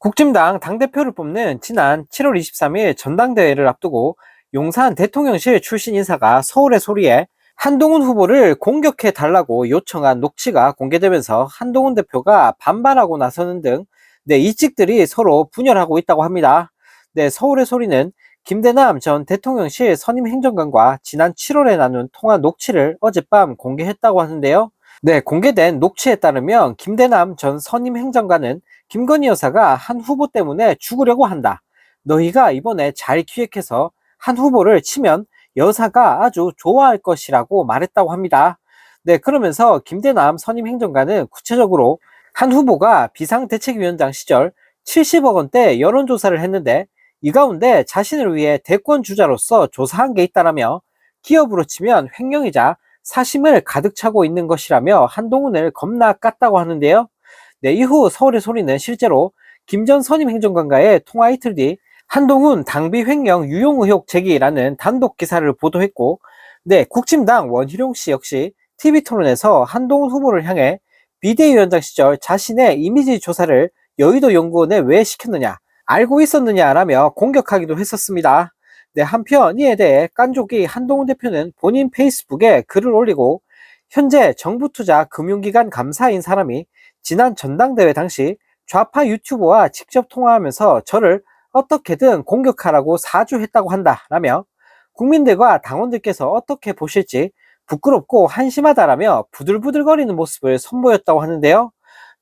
국진당 당대표를 뽑는 지난 7월 23일 전당대회를 앞두고 용산 대통령실 출신 인사가 서울의 소리에 한동훈 후보를 공격해 달라고 요청한 녹취가 공개되면서 한동훈 대표가 반발하고 나서는 등 네, 이직들이 서로 분열하고 있다고 합니다. 네, 서울의 소리는 김대남 전 대통령실 선임 행정관과 지난 7월에 나눈 통화 녹취를 어젯밤 공개했다고 하는데요. 네, 공개된 녹취에 따르면 김대남 전 선임 행정관은 김건희 여사가 한 후보 때문에 죽으려고 한다. 너희가 이번에 잘 기획해서 한 후보를 치면 여사가 아주 좋아할 것이라고 말했다고 합니다. 네, 그러면서 김대남 선임 행정관은 구체적으로 한 후보가 비상대책위원장 시절 70억 원대 여론조사를 했는데 이 가운데 자신을 위해 대권 주자로서 조사한 게 있다라며 기업으로 치면 횡령이자 사심을 가득 차고 있는 것이라며 한동훈을 겁나 깠다고 하는데요. 네, 이후 서울의 소리는 실제로 김 전 선임 행정관과의 통화 이틀 뒤 한동훈 당비 횡령 유용 의혹 제기라는 단독 기사를 보도했고, 네, 국힘당 원희룡 씨 역시 TV 토론에서 한동훈 후보를 향해 비대위원장 시절 자신의 이미지 조사를 여의도 연구원에 왜 시켰느냐, 알고 있었느냐라며 공격하기도 했었습니다. 네, 한편 이에 대해 깐족이 한동훈 대표는 본인 페이스북에 글을 올리고 현재 정부 투자 금융기관 감사인 사람이 지난 전당대회 당시 좌파 유튜버와 직접 통화하면서 저를 어떻게든 공격하라고 사주했다고 한다 라며 국민들과 당원들께서 어떻게 보실지 부끄럽고 한심하다라며 부들부들거리는 모습을 선보였다고 하는데요.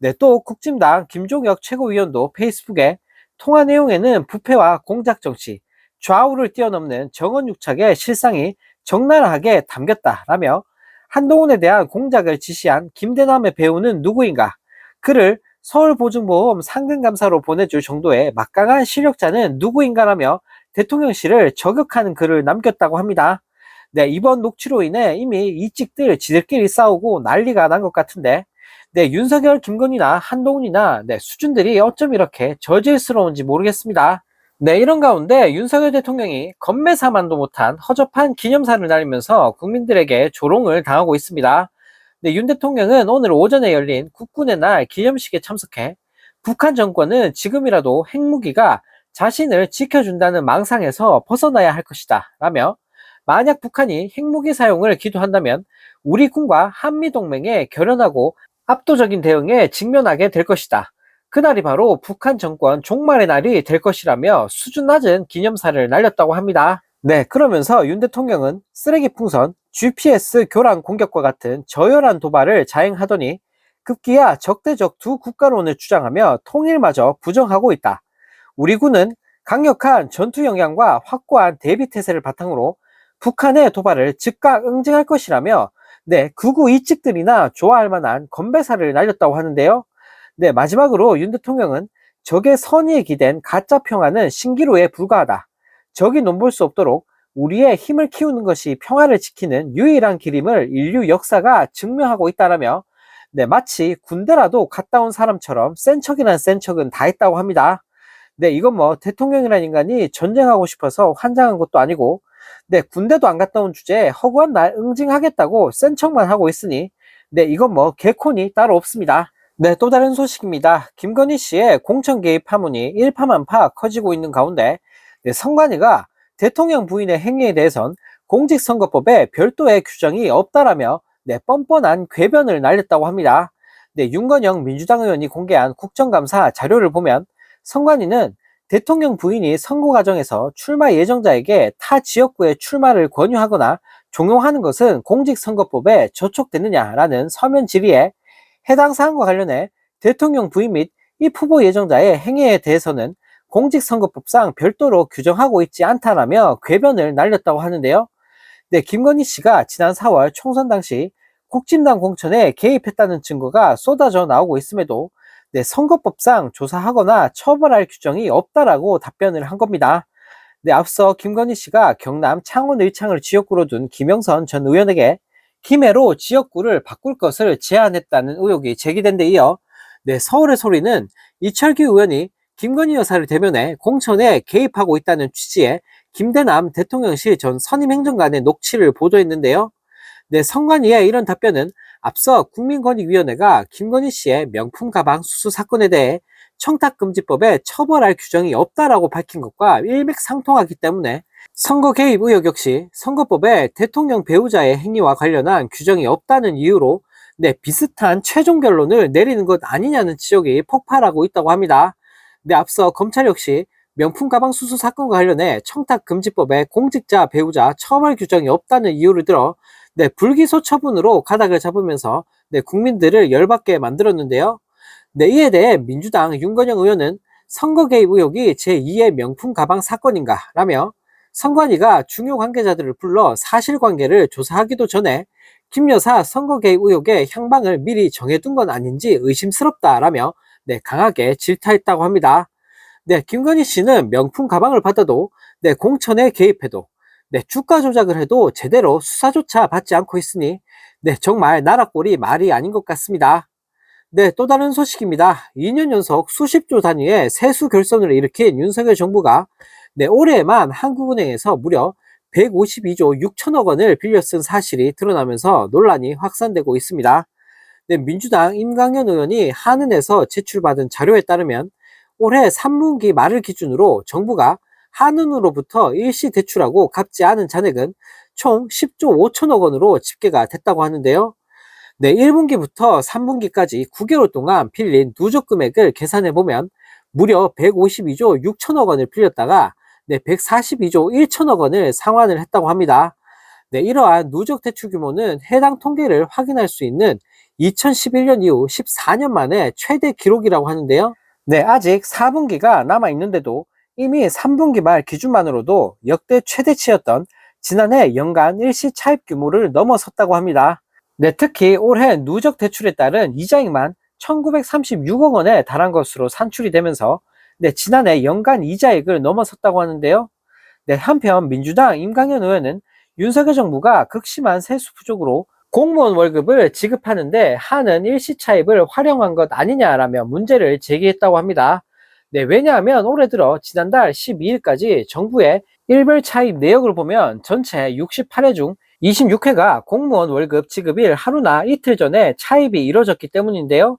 네, 또 국진당 김종혁 최고위원도 페이스북에 통화 내용에는 부패와 공작 정치, 좌우를 뛰어넘는 정원육착의 실상이 적나라하게 담겼다라며 한동훈에 대한 공작을 지시한 김대남의 배우는 누구인가? 그를 서울보증보험 상근감사로 보내줄 정도의 막강한 실력자는 누구인가라며 대통령실을 저격하는 글을 남겼다고 합니다. 네, 이번 녹취로 인해 이미 이직들 지들끼리 싸우고 난리가 난 것 같은데, 네, 윤석열, 김건희나 한동훈이나 네, 수준들이 어쩜 이렇게 저질스러운지 모르겠습니다. 네, 이런 가운데 윤석열 대통령이 건매사만도 못한 허접한 기념사를 날리면서 국민들에게 조롱을 당하고 있습니다. 네, 윤 대통령은 오늘 오전에 열린 국군의 날 기념식에 참석해 북한 정권은 지금이라도 핵무기가 자신을 지켜준다는 망상에서 벗어나야 할 것이다. 라며 만약 북한이 핵무기 사용을 기도한다면 우리 군과 한미동맹에 결연하고 압도적인 대응에 직면하게 될 것이다. 그날이 바로 북한 정권 종말의 날이 될 것이라며 수준 낮은 기념사를 날렸다고 합니다. 네, 그러면서 윤 대통령은 쓰레기 풍선, GPS 교란 공격과 같은 저열한 도발을 자행하더니 급기야 적대적 두 국가론을 주장하며 통일마저 부정하고 있다. 우리 군은 강력한 전투 역량과 확고한 대비 태세를 바탕으로 북한의 도발을 즉각 응징할 것이라며 네, 극우 이직들이나 좋아할 만한 건배사를 날렸다고 하는데요. 네, 마지막으로 윤 대통령은 적의 선의에 기댄 가짜 평화는 신기루에 불과하다. 적이 넘볼 수 없도록 우리의 힘을 키우는 것이 평화를 지키는 유일한 길임을 인류 역사가 증명하고 있다라며 네, 마치 군대라도 갔다 온 사람처럼 센 척이란 센 척은 다 했다고 합니다. 네, 이건 뭐 대통령이라는 인간이 전쟁하고 싶어서 환장한 것도 아니고 네, 군대도 안 갔다 온 주제에 허구한 날 응징하겠다고 센 척만 하고 있으니 네, 이건 뭐 개콘이 따로 없습니다. 네, 또 다른 소식입니다. 김건희 씨의 공천 개입 파문이 일파만파 커지고 있는 가운데 네, 성관이가 대통령 부인의 행위에 대해선 공직선거법에 별도의 규정이 없다라며 네, 뻔뻔한 궤변을 날렸다고 합니다. 네, 윤건영 민주당 의원이 공개한 국정감사 자료를 보면 성관이는 대통령 부인이 선거 과정에서 출마 예정자에게 타 지역구에 출마를 권유하거나 종용하는 것은 공직선거법에 저촉되느냐라는 서면 질의에 해당 사항과 관련해 대통령 부인 및이 후보 예정자의 행위에 대해서는 공직선거법상 별도로 규정하고 있지 않다라며 궤변을 날렸다고 하는데요. 네, 김건희 씨가 지난 4월 총선 당시 국진당 공천에 개입했다는 증거가 쏟아져 나오고 있음에도 네, 선거법상 조사하거나 처벌할 규정이 없다라고 답변을 한 겁니다. 네, 앞서 김건희 씨가 경남 창원 의창을 지역구로 둔 김영선 전 의원에게 김해로 지역구를 바꿀 것을 제안했다는 의혹이 제기된 데 이어 네, 서울의 소리는 이철규 의원이 김건희 여사를 대면해 공천에 개입하고 있다는 취지의 김대남 대통령실 전 선임행정관의 녹취를 보도했는데요. 네, 성관이의 이런 답변은 앞서 국민권익위원회가 김건희 씨의 명품 가방 수수 사건에 대해 청탁금지법에 처벌할 규정이 없다라고 밝힌 것과 일맥상통하기 때문에 선거 개입 의혹 역시 선거법에 대통령 배우자의 행위와 관련한 규정이 없다는 이유로 네, 비슷한 최종 결론을 내리는 것 아니냐는 지적이 폭발하고 있다고 합니다. 네, 앞서 검찰 역시 명품 가방 수수 사건과 관련해 청탁금지법에 공직자 배우자 처벌 규정이 없다는 이유를 들어 네, 불기소 처분으로 가닥을 잡으면서 네, 국민들을 열받게 만들었는데요. 네, 이에 대해 민주당 윤건영 의원은 선거 개입 의혹이 제2의 명품 가방 사건인가 라며 선관위가 중요 관계자들을 불러 사실관계를 조사하기도 전에 김 여사 선거 개입 의혹의 향방을 미리 정해둔 건 아닌지 의심스럽다라며 네, 강하게 질타했다고 합니다. 네, 김건희 씨는 명품 가방을 받아도 네, 공천에 개입해도 네, 주가 조작을 해도 제대로 수사조차 받지 않고 있으니 네, 정말 나라 꼴이 말이 아닌 것 같습니다. 네, 또 다른 소식입니다. 2년 연속 수십조 단위의 세수 결손을 일으킨 윤석열 정부가 네, 올해에만 한국은행에서 무려 152조 6천억 원을 빌려 쓴 사실이 드러나면서 논란이 확산되고 있습니다. 네, 민주당 임강현 의원이 한은에서 제출받은 자료에 따르면 올해 3분기 말을 기준으로 정부가 한은으로부터 일시 대출하고 갚지 않은 잔액은 총 10조 5천억 원으로 집계가 됐다고 하는데요. 네, 1분기부터 3분기까지 9개월 동안 빌린 누적 금액을 계산해 보면 무려 152조 6천억 원을 빌렸다가 네, 142조 1천억 원을 상환을 했다고 합니다. 네, 이러한 누적 대출 규모는 해당 통계를 확인할 수 있는 2011년 이후 14년 만에 최대 기록이라고 하는데요. 네, 아직 4분기가 남아 있는데도 이미 3분기 말 기준만으로도 역대 최대치였던 지난해 연간 일시 차입 규모를 넘어섰다고 합니다. 네, 특히 올해 누적 대출에 따른 이자액만 1936억 원에 달한 것으로 산출이 되면서 네, 지난해 연간 이자액을 넘어섰다고 하는데요. 네, 한편 민주당 임강현 의원은 윤석열 정부가 극심한 세수 부족으로 공무원 월급을 지급하는데 하는 일시 차입을 활용한 것 아니냐라며 문제를 제기했다고 합니다. 네, 왜냐하면 올해 들어 지난달 12일까지 정부의 일별 차입 내역을 보면 전체 68회 중 26회가 공무원 월급 지급일 하루나 이틀 전에 차입이 이뤄졌기 때문인데요.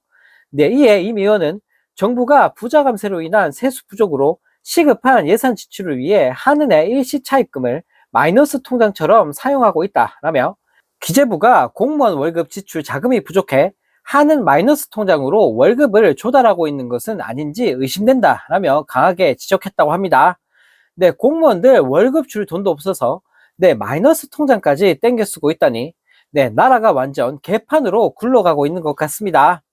네, 이에 임 의원은 정부가 부자 감세로 인한 세수 부족으로 시급한 예산 지출을 위해 한은의 일시 차입금을 마이너스 통장처럼 사용하고 있다라며 기재부가 공무원 월급 지출 자금이 부족해 한은 마이너스 통장으로 월급을 조달하고 있는 것은 아닌지 의심된다라며 강하게 지적했다고 합니다. 네, 공무원들 월급 줄 돈도 없어서 네, 마이너스 통장까지 땡겨 쓰고 있다니 네, 나라가 완전 개판으로 굴러가고 있는 것 같습니다.